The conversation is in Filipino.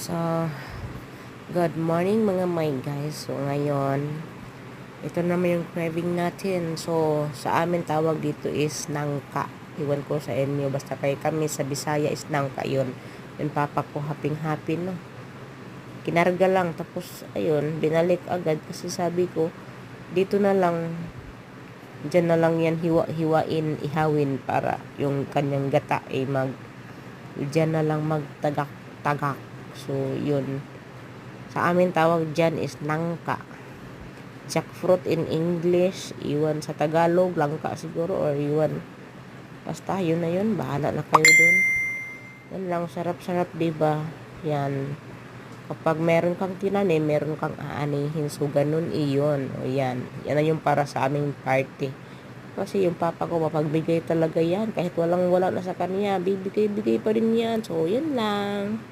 So, good morning mga my guys. So, ngayon, ito naman yung craving natin. So, sa amin tawag dito is nangka. Iwan ko sa inyo. Basta kay kami sa Bisaya is nangka yun. Yung papa ko haping-happy, no? Kinarga lang. Tapos, ayun, binalik agad. Kasi sabi ko, dito na lang, dyan na lang yan hiwa-hiwain, ihawin para yung kanyang gata ay mag, dyan na lang magtagak-tagak. So, yun. Sa amin tawag dyan is nangka. Jackfruit in English, iwan sa Tagalog, langka siguro, or iwan. Basta, yun na yun. Bahala na kayo dun. Yan lang, sarap-sarap, diba? Yan. Kapag meron kang tinanim, meron kang aanihin. So, ganun iyon. O yan. Yan na yung para sa aming party. Kasi yung papa ko, mapagbigay talaga yan. Kahit walang wala na sa kanya, bibigay-bigay pa rin yan. So, yan lang.